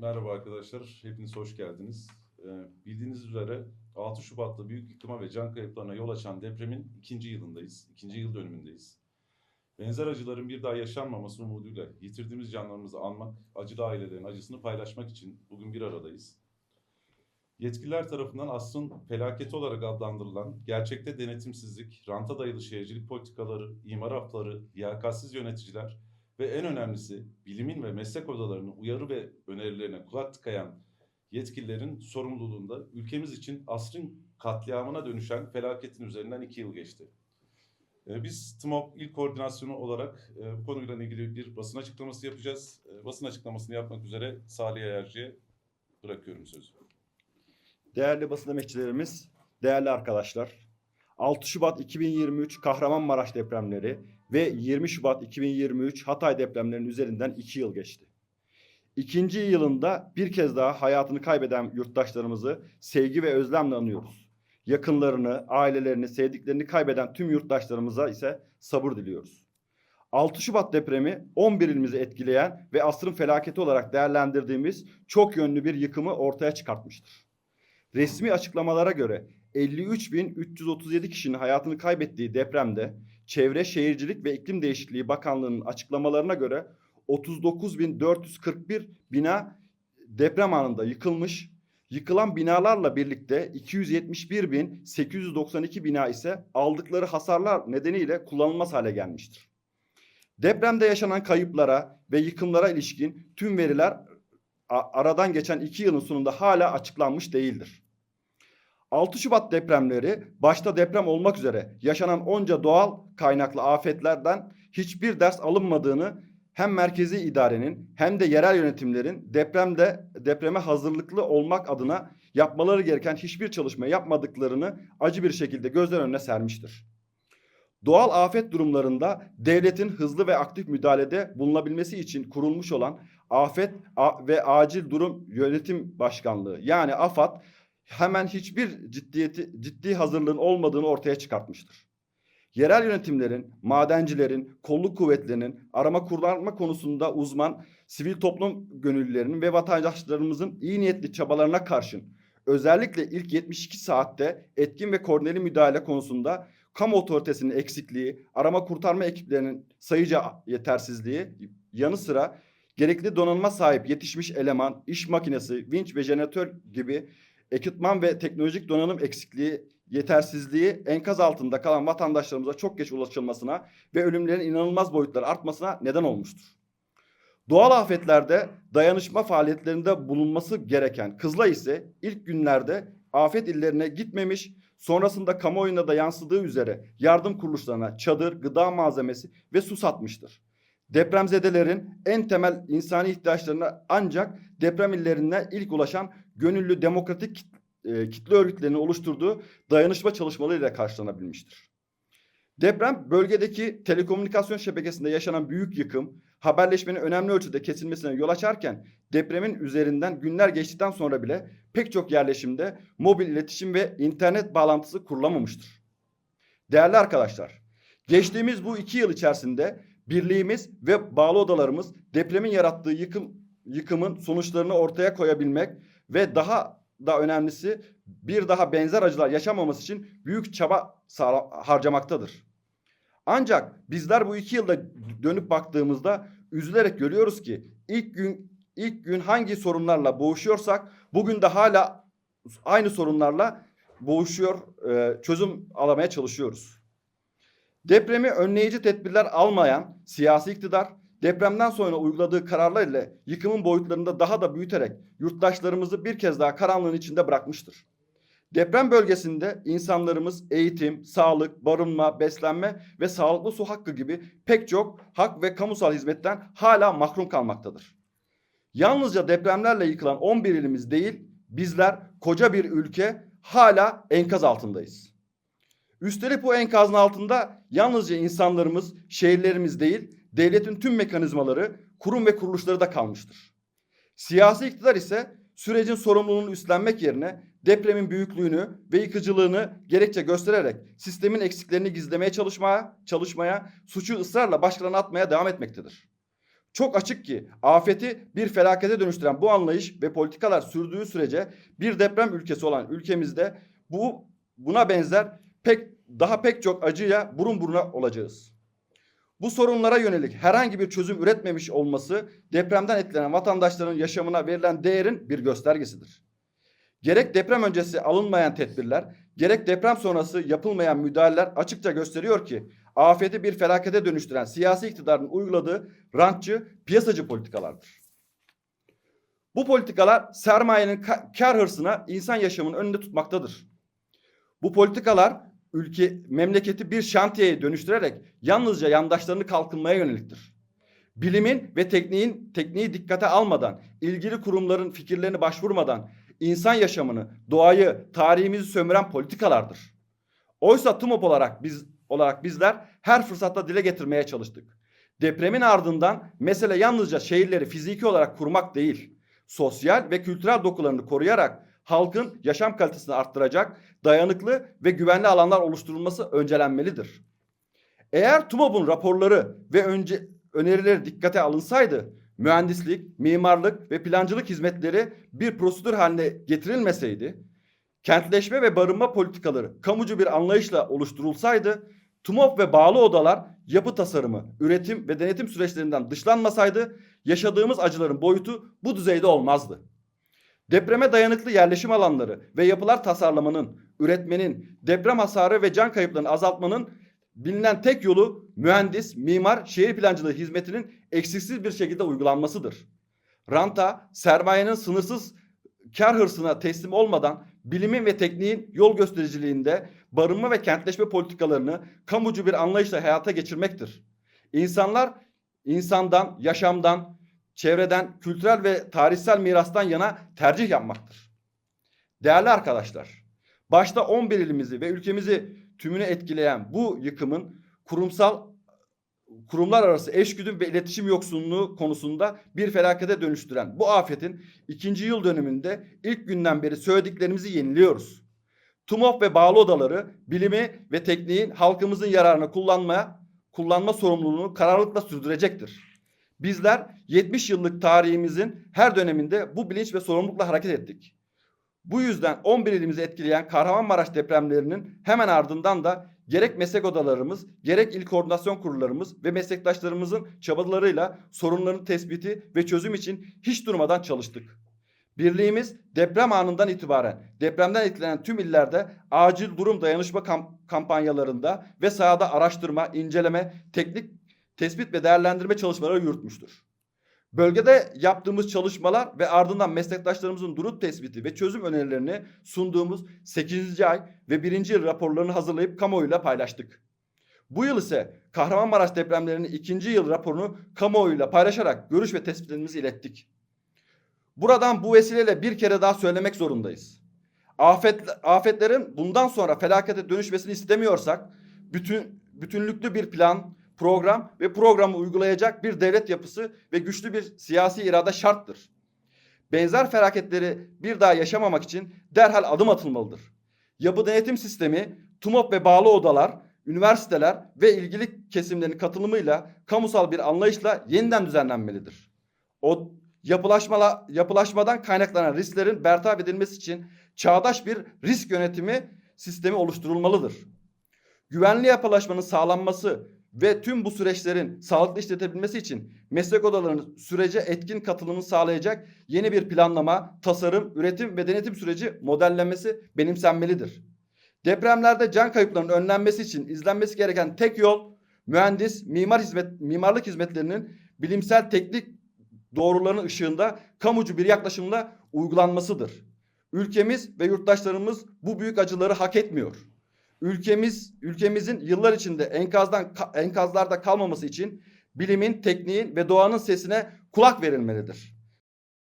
Merhaba arkadaşlar, hepiniz hoş geldiniz. Ee, bildiğiniz üzere 6 Şubat'ta büyük yıkıma ve can kayıplarına yol açan depremin ikinci yılındayız, ikinci yıl dönümündeyiz. Benzer acıların bir daha yaşanmaması umuduyla yitirdiğimiz canlarımızı anmak, acılı ailelerin acısını paylaşmak için bugün bir aradayız. Yetkililer tarafından asrın felaketi olarak adlandırılan gerçekte denetimsizlik, ranta dayalı şehircilik politikaları, imar hafları, liyakatsiz yöneticiler ve en önemlisi bilimin ve meslek odalarının uyarı ve önerilerine kulak tıkayan yetkililerin sorumluluğunda ülkemiz için asrın katliamına dönüşen felaketin üzerinden iki yıl geçti. Ee, Biz TMOP İl Koordinasyonu olarak e, bu konuyla ilgili bir basın açıklaması yapacağız. E, Basın açıklamasını yapmak üzere Salih Ayarcı'ya bırakıyorum sözü. Değerli basın emekçilerimiz, değerli arkadaşlar. 6 Şubat 2023 Kahramanmaraş depremleri ve 20 Şubat 2023 Hatay depremlerinin üzerinden 2 yıl geçti. İkinci yılında bir kez daha hayatını kaybeden yurttaşlarımızı sevgi ve özlemle anıyoruz. Yakınlarını, ailelerini, sevdiklerini kaybeden tüm yurttaşlarımıza ise sabır diliyoruz. 6 Şubat depremi 11 ilimizi etkileyen ve asrın felaketi olarak değerlendirdiğimiz çok yönlü bir yıkımı ortaya çıkartmıştır. Resmi açıklamalara göre 53.337 kişinin hayatını kaybettiği depremde Çevre Şehircilik ve İklim Değişikliği Bakanlığı'nın açıklamalarına göre 39.441 bina deprem anında yıkılmış. Yıkılan binalarla birlikte 271.892 bina ise aldıkları hasarlar nedeniyle kullanılmaz hale gelmiştir. Depremde yaşanan kayıplara ve yıkımlara ilişkin tüm veriler aradan geçen iki yılın sonunda hala açıklanmış değildir. 6 Şubat depremleri başta deprem olmak üzere yaşanan onca doğal kaynaklı afetlerden hiçbir ders alınmadığını hem merkezi idarenin hem de yerel yönetimlerin depremde depreme hazırlıklı olmak adına yapmaları gereken hiçbir çalışma yapmadıklarını acı bir şekilde gözler önüne sermiştir. Doğal afet durumlarında devletin hızlı ve aktif müdahalede bulunabilmesi için kurulmuş olan Afet ve Acil Durum Yönetim Başkanlığı yani AFAD hemen hiçbir ciddiyeti ciddi hazırlığın olmadığını ortaya çıkartmıştır. Yerel yönetimlerin, madencilerin, kolluk kuvvetlerinin arama kurtarma konusunda uzman sivil toplum gönüllülerinin ve vatandaşlarımızın iyi niyetli çabalarına karşın özellikle ilk 72 saatte etkin ve koordineli müdahale konusunda kamu otoritesinin eksikliği, arama kurtarma ekiplerinin sayıca yetersizliği yanı sıra gerekli donanıma sahip yetişmiş eleman, iş makinesi, vinç ve jeneratör gibi ekipman ve teknolojik donanım eksikliği, yetersizliği enkaz altında kalan vatandaşlarımıza çok geç ulaşılmasına ve ölümlerin inanılmaz boyutlar artmasına neden olmuştur. Doğal afetlerde dayanışma faaliyetlerinde bulunması gereken Kızılay ise ilk günlerde afet illerine gitmemiş, sonrasında kamuoyuna da yansıdığı üzere yardım kuruluşlarına çadır, gıda malzemesi ve su satmıştır. Depremzedelerin en temel insani ihtiyaçlarına ancak deprem illerine ilk ulaşan gönüllü demokratik e, kitle örgütlerinin oluşturduğu dayanışma çalışmalarıyla karşılanabilmiştir. Deprem bölgedeki telekomünikasyon şebekesinde yaşanan büyük yıkım, haberleşmenin önemli ölçüde kesilmesine yol açarken depremin üzerinden günler geçtikten sonra bile pek çok yerleşimde mobil iletişim ve internet bağlantısı kurulamamıştır. Değerli arkadaşlar, geçtiğimiz bu iki yıl içerisinde birliğimiz ve bağlı odalarımız depremin yarattığı yıkım yıkımın sonuçlarını ortaya koyabilmek ve daha da önemlisi bir daha benzer acılar yaşamaması için büyük çaba harcamaktadır. Ancak bizler bu iki yılda dönüp baktığımızda üzülerek görüyoruz ki ilk gün ilk gün hangi sorunlarla boğuşuyorsak bugün de hala aynı sorunlarla boğuşuyor, çözüm alamaya çalışıyoruz. Depremi önleyici tedbirler almayan siyasi iktidar depremden sonra uyguladığı kararlar ile yıkımın boyutlarını da daha da büyüterek yurttaşlarımızı bir kez daha karanlığın içinde bırakmıştır. Deprem bölgesinde insanlarımız eğitim, sağlık, barınma, beslenme ve sağlıklı su hakkı gibi pek çok hak ve kamusal hizmetten hala mahrum kalmaktadır. Yalnızca depremlerle yıkılan 11 ilimiz değil, bizler koca bir ülke hala enkaz altındayız. Üstelik bu enkazın altında yalnızca insanlarımız, şehirlerimiz değil, devletin tüm mekanizmaları, kurum ve kuruluşları da kalmıştır. Siyasi iktidar ise sürecin sorumluluğunu üstlenmek yerine depremin büyüklüğünü ve yıkıcılığını gerekçe göstererek sistemin eksiklerini gizlemeye çalışmaya, çalışmaya, suçu ısrarla başkalarına atmaya devam etmektedir. Çok açık ki afeti bir felakete dönüştüren bu anlayış ve politikalar sürdüğü sürece bir deprem ülkesi olan ülkemizde bu buna benzer pek daha pek çok acıya burun buruna olacağız. Bu sorunlara yönelik herhangi bir çözüm üretmemiş olması depremden etkilenen vatandaşların yaşamına verilen değerin bir göstergesidir. Gerek deprem öncesi alınmayan tedbirler, gerek deprem sonrası yapılmayan müdahaleler açıkça gösteriyor ki afeti bir felakete dönüştüren siyasi iktidarın uyguladığı rantçı, piyasacı politikalardır. Bu politikalar sermayenin ka- kar hırsına insan yaşamının önünde tutmaktadır. Bu politikalar ülke memleketi bir şantiyeye dönüştürerek yalnızca yandaşlarını kalkınmaya yöneliktir. Bilimin ve tekniğin tekniği dikkate almadan, ilgili kurumların fikirlerini başvurmadan insan yaşamını, doğayı, tarihimizi sömüren politikalardır. Oysa TUMOP olarak biz olarak bizler her fırsatta dile getirmeye çalıştık. Depremin ardından mesele yalnızca şehirleri fiziki olarak kurmak değil, sosyal ve kültürel dokularını koruyarak halkın yaşam kalitesini arttıracak dayanıklı ve güvenli alanlar oluşturulması öncelenmelidir. Eğer TUMOP'un raporları ve önce önerileri dikkate alınsaydı mühendislik, mimarlık ve plancılık hizmetleri bir prosedür haline getirilmeseydi, kentleşme ve barınma politikaları kamucu bir anlayışla oluşturulsaydı, TUMOP ve bağlı odalar yapı tasarımı, üretim ve denetim süreçlerinden dışlanmasaydı yaşadığımız acıların boyutu bu düzeyde olmazdı. Depreme dayanıklı yerleşim alanları ve yapılar tasarlamanın, üretmenin, deprem hasarı ve can kayıplarını azaltmanın bilinen tek yolu mühendis, mimar, şehir plancılığı hizmetinin eksiksiz bir şekilde uygulanmasıdır. Ranta, sermayenin sınırsız kar hırsına teslim olmadan bilimin ve tekniğin yol göstericiliğinde barınma ve kentleşme politikalarını kamucu bir anlayışla hayata geçirmektir. İnsanlar insandan, yaşamdan, çevreden, kültürel ve tarihsel mirastan yana tercih yapmaktır. Değerli arkadaşlar, başta 11 ilimizi ve ülkemizi tümünü etkileyen bu yıkımın kurumsal kurumlar arası eşgüdüm ve iletişim yoksunluğu konusunda bir felakete dönüştüren bu afetin ikinci yıl dönümünde ilk günden beri söylediklerimizi yeniliyoruz. TUMOP ve bağlı odaları bilimi ve tekniğin halkımızın yararına kullanmaya kullanma sorumluluğunu kararlılıkla sürdürecektir. Bizler 70 yıllık tarihimizin her döneminde bu bilinç ve sorumlulukla hareket ettik. Bu yüzden 11 ilimizi etkileyen Kahramanmaraş depremlerinin hemen ardından da gerek meslek odalarımız, gerek il koordinasyon kurullarımız ve meslektaşlarımızın çabalarıyla sorunların tespiti ve çözüm için hiç durmadan çalıştık. Birliğimiz deprem anından itibaren depremden etkilenen tüm illerde acil durum dayanışma kamp- kampanyalarında ve sahada araştırma, inceleme, teknik tespit ve değerlendirme çalışmaları yürütmüştür. Bölgede yaptığımız çalışmalar ve ardından meslektaşlarımızın durum tespiti ve çözüm önerilerini sunduğumuz 8. ay ve 1. yıl raporlarını hazırlayıp kamuoyuyla paylaştık. Bu yıl ise Kahramanmaraş depremlerinin 2. yıl raporunu kamuoyuyla paylaşarak görüş ve tespitlerimizi ilettik. Buradan bu vesileyle bir kere daha söylemek zorundayız. Afet, afetlerin bundan sonra felakete dönüşmesini istemiyorsak bütün bütünlüklü bir plan, program ve programı uygulayacak bir devlet yapısı ve güçlü bir siyasi irade şarttır. Benzer felaketleri bir daha yaşamamak için derhal adım atılmalıdır. Yapı denetim sistemi, TUMOP ve bağlı odalar, üniversiteler ve ilgili kesimlerin katılımıyla kamusal bir anlayışla yeniden düzenlenmelidir. O yapılaşmala, yapılaşmadan kaynaklanan risklerin bertaraf edilmesi için çağdaş bir risk yönetimi sistemi oluşturulmalıdır. Güvenli yapılaşmanın sağlanması ve tüm bu süreçlerin sağlıklı işletebilmesi için meslek odalarının sürece etkin katılımını sağlayacak yeni bir planlama, tasarım, üretim ve denetim süreci modellenmesi benimsenmelidir. Depremlerde can kayıplarının önlenmesi için izlenmesi gereken tek yol mühendis, mimar hizmet, mimarlık hizmetlerinin bilimsel teknik doğrularının ışığında kamucu bir yaklaşımla uygulanmasıdır. Ülkemiz ve yurttaşlarımız bu büyük acıları hak etmiyor. Ülkemiz ülkemizin yıllar içinde enkazdan enkazlarda kalmaması için bilimin, tekniğin ve doğanın sesine kulak verilmelidir.